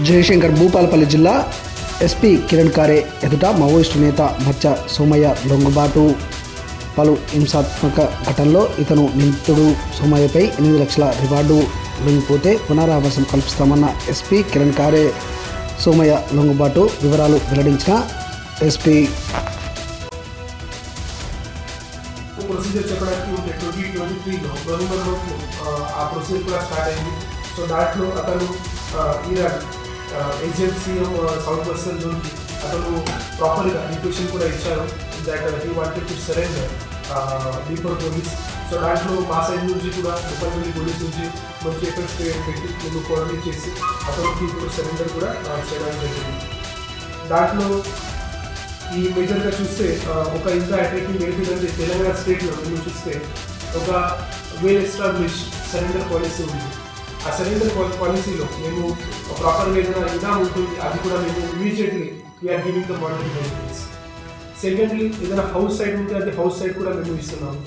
జయశంకర్ భూపాలపల్లి జిల్లా ఎస్పీ కిరణ్ కారే ఎదుట మావోయిస్టు నేత మచ్చ సోమయ్య లొంగుబాటు పలు హింసాత్మక ఘటనలో ఇతను నిందితుడు. సోమయ్యపై ఎనిమిది లక్షల రివార్డు లొంగిపోతే పునరావాసం కల్పిస్తామన్న ఎస్పీ కిరణ్ కారే సోమయ్య లొంగుబాటు వివరాలు వెల్లడించిన ఎస్పీ. ప్రొసీజర్ చెప్పడానికి ఉంటే ట్వంటీ ట్వంటీ త్రీలో నవంబర్లో ఆ ప్రొసీజర్ కూడా స్టార్ట్ అయింది సో దాంట్లో అతను ఈరాన్ ఏజెన్సీ సౌత్ వెస్టర్న్ జోన్కి అతను ప్రాపర్గా రిక్వెషన్ కూడా ఇచ్చారు. That he wanted to surrender deeper police so దాంట్లో మా సైడ్ నుంచి కూడా ముప్పై పోలీస్ నుంచి మంచి ఎఫెక్ట్స్ పెట్టి మేము కోఆర్డినేట్ చేసి అతనికి ఇప్పుడు సరెండర్ కూడా చేయడం జరిగింది. దాంట్లో ఈ మేజర్గా చూస్తే ఒక ఇంకా అట్రాక్టివ్ ఏంటిదంటే తెలంగాణ స్టేట్లో మేము చూస్తే ఒక వేల్ ఎస్టాబ్లిష్ సరెండర్ పాలసీ ఉంది. ఆ సరెండర్ పాలసీలో మేము ప్రాపర్గా ఏదైనా ఇలా ఉంటుంది అది కూడా మేము immediately we are giving the monetary benefits secondly ఏదైనా హౌస్ సైడ్ ఉంటే అది హౌస్ సైడ్ కూడా మేము ఇస్తున్నాము.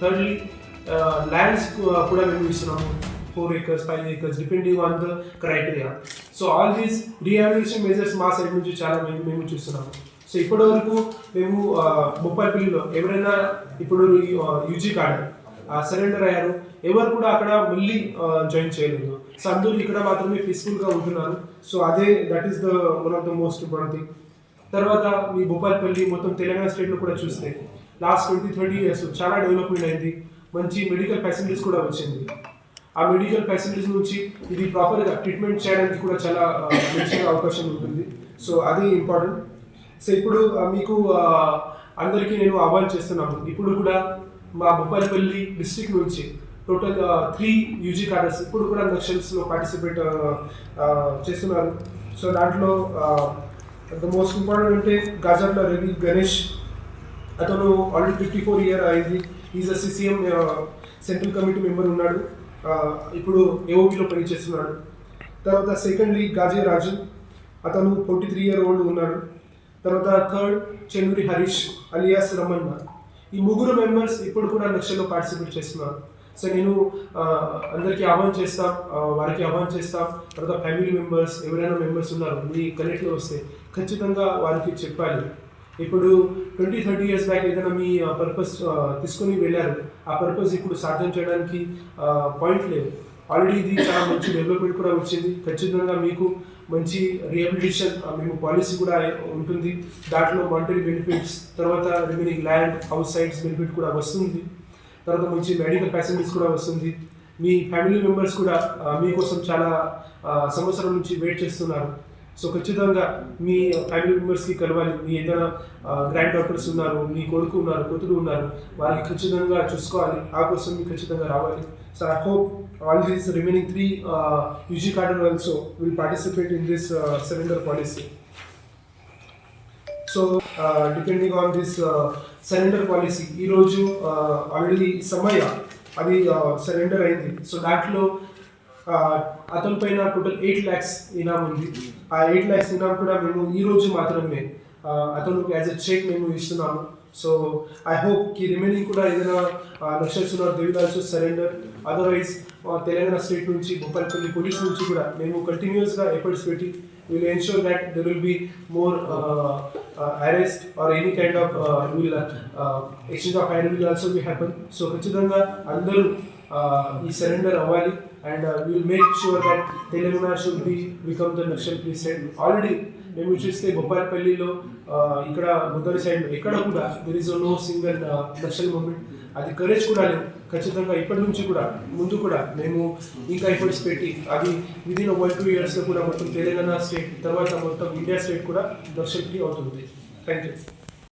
థర్డ్లీ ల్యాండ్స్ కూడా మేము ఇస్తున్నాము. Four acres five acres depending on the criteria so all these rehabilitation measures మా సైడ్ నుంచి చాలా మేము మేము చూస్తున్నాము. సో ఇప్పటి వరకు మేము ముప్పైపల్లిలో ఎవరైనా ఇప్పుడు యూజీ కార్డ్ సరెండర్ అయ్యారు. ఎవరు కూడా అక్కడ మళ్ళీ జాయిన్ చేయలేదు. సో ఇక్కడ మాత్రమే పీస్ఫుల్గా ఉంటున్నారు. సో అదే that is the one of the most important thing తర్వాత మీ భూపాల్పల్లి మొత్తం తెలంగాణ స్టేట్లో కూడా చూస్తే లాస్ట్ ట్వంటీ థర్టీ ఇయర్స్ చాలా డెవలప్మెంట్ అయింది. మంచి మెడికల్ ఫెసిలిటీస్ కూడా వచ్చింది. ఆ మెడికల్ ఫెసిలిటీస్ నుంచి ఇది ప్రాపర్గా ట్రీట్మెంట్ చేయడానికి కూడా చాలా మంచిగా అవకాశం ఉంటుంది. సో అది ఇంపార్టెంట్ సో ఇప్పుడు మీకు అందరికీ నేను అవాయిడ్ చేస్తున్నాను. ఇప్పుడు కూడా మా బొప్పాయిపల్లి డిస్ట్రిక్ట్ నుంచి టోటల్ త్రీ యూజీ కార్డర్స్ ఇప్పుడు కూడా నక్షల్స్లో పార్టిసిపేట్ చేస్తున్నారు. సో దాంట్లో ద మోస్ట్ ఇంపార్టెంట్ అంటే గాజర్ల రవి గణేష్. అతను ఆల్రెడీ ఫిఫ్టీ ఫోర్ ఇయర్ అయింది is a CCM central committee member ఉన్నాడు. ఇప్పుడు ఏఓపిలో పనిచేస్తున్నాడు. తర్వాత సెకండ్లీ గాజే రాజు. అతను ఫోర్టీ త్రీ ఇయర్ ఓల్డ్ ఉన్నాడు. తర్వాత థర్డ్ చెన్నూరి హరీష్ అలియాస్ రమణ. ఈ ముగ్గురు మెంబర్స్ ఇప్పుడు కూడా నక్షల్లో పార్టిసిపేట్ చేస్తున్నారు. సో నేను అందరికీ ఆహ్వానం చేస్తాం వారికి ఆహ్వానం చేస్తాం. తర్వాత ఫ్యామిలీ మెంబర్స్ ఎవరైనా మెంబర్స్ ఉన్నారు మీ కనెక్ట్లో వస్తే ఖచ్చితంగా వారికి చెప్పాలి. ఇప్పుడు ట్వంటీ థర్టీ ఇయర్స్ బ్యాక్ ఏదైనా మీ పర్పస్ తీసుకుని వెళ్ళారు. ఆ పర్పస్ ఇప్పుడు సాధ్యం చేయడానికి పాయింట్ లేదు. ఆల్రెడీ ఇది చాలా మంచి డెవలప్మెంట్ కూడా వచ్చింది. ఖచ్చితంగా మీకు మంచి రిహాబిలిటేషన్ మేము పాలసీ కూడా ఉంటుంది. దాంట్లో మానిటరీ బెనిఫిట్స్ తర్వాత remaining land house sites benefit కూడా వస్తుంది. తర్వాత మంచి మెడికల్ ఫెసిలిటీస్ కూడా వస్తుంది. మీ ఫ్యామిలీ మెంబర్స్ కూడా మీకోసం చాలా సంవత్సరం నుంచి వెయిట్ చేస్తున్నారు. సో ఖచ్చితంగా మీ ఫ్యామిలీ మెంబర్స్కి కలవాలి. మీ ఏదైనా గ్రాండ్ డాక్టర్స్ ఉన్నారు మీ కొడుకు ఉన్నారు కూతురు ఉన్నారు వాళ్ళకి ఖచ్చితంగా చూసుకోవాలి. ఆ కోసం మీకు ఖచ్చితంగా రావాలి. So I hope all these remaining three UG cadre also will participate in this surrender policy so depending on this surrender policy ఈరోజు ఆల్రెడీ సమయ అది సరెండర్ అయింది. సో దాంట్లో అతని పైన టోటల్ ఎయిట్ ల్యాక్స్ ఇనామ్ ఉంది. ఆ ఎయిట్ ల్యాక్స్ ఇనామ్ కూడా మేము ఈ రోజు మాత్రమే అతను అతనికి యాజ్ ఎ చెక్ మేము ఇస్తున్నాము. సో ఐ హోప్కి రిమైనింగ్ కూడా ఏదైనా లక్షల్స్ ఉన్నారు they will also surrender otherwise Telangana state నుంచి భూపాలపల్లి పోలీస్ నుంచి కూడా మేము కంటిన్యూస్గా ఎఫర్ట్స్ పెట్టి will ensure that there will be more arrest or any kind of will exchange of iron will also be happen so ఖచ్చితంగా అందరూ ఈ సరెండర్ అవ్వాలి. And will make sure that Telangana should be become the Naxal free and already మేము చూస్తే బొప్పాయిపల్లిలో ఇక్కడ మొదటి side ఎక్కడ కూడా there is no single Naxal movement అది కరేజ్ కూడా లేదు. ఖచ్చితంగా ఇప్పటి నుంచి కూడా ముందు కూడా మేము ఇంకా ఎఫర్ట్స్ పెట్టి అది విదిన్ వన్ టూ ఇయర్స్లో కూడా మొత్తం తెలంగాణ స్టేట్ తర్వాత మొత్తం ఇండియా స్టేట్ కూడా నక్సల్ ఫ్రీ అవుతుంది. Thank you